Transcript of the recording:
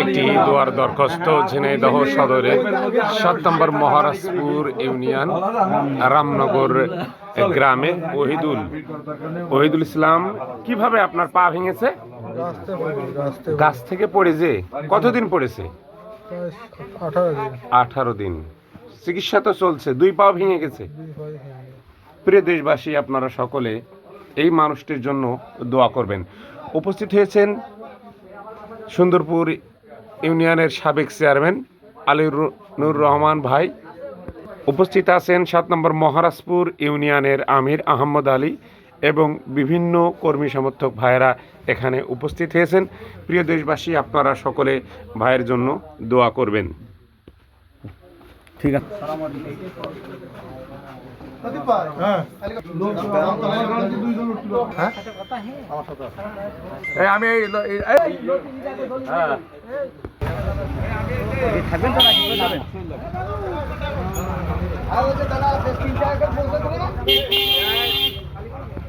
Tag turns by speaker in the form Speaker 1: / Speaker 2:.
Speaker 1: একটি দোয়ার দরখাস্ত ঝিনাইদহ সদরে সাত নম্বর মহারাজপুর ইউনিয়ন রামনগর গ্রামে। ওহিদুল ওহিদুল ইসলাম, কীভাবে আপনার পা ভেঙেছে? গাছ থেকে পড়ে যে কতদিন পড়েছে?
Speaker 2: আঠারো দিন।
Speaker 1: চিকিৎসা তো চলছে, দুই পা ভেঙে গেছে। প্রিয় দেশবাসী, আপনারা সকলে এই মানুষটির জন্য দোয়া করবেন। উপস্থিত হয়েছেন সুন্দরপুর ইউনিয়নের সাবেক চেয়ারম্যান আলির নুর রহমান ভাই। উপস্থিত আছেন সাত নম্বর মহারাজপুর ইউনিয়নের আমির আহমদ আলী এবং বিভিন্ন কর্মী সমর্থক ভাইয়েরা এখানে উপস্থিত হয়েছেন। প্রিয় দেশবাসী আপনারা সকলে ভাইয়ের জন্য দোয়া করবেন। ঠিক আছে।
Speaker 2: এই আমি এই এই- এই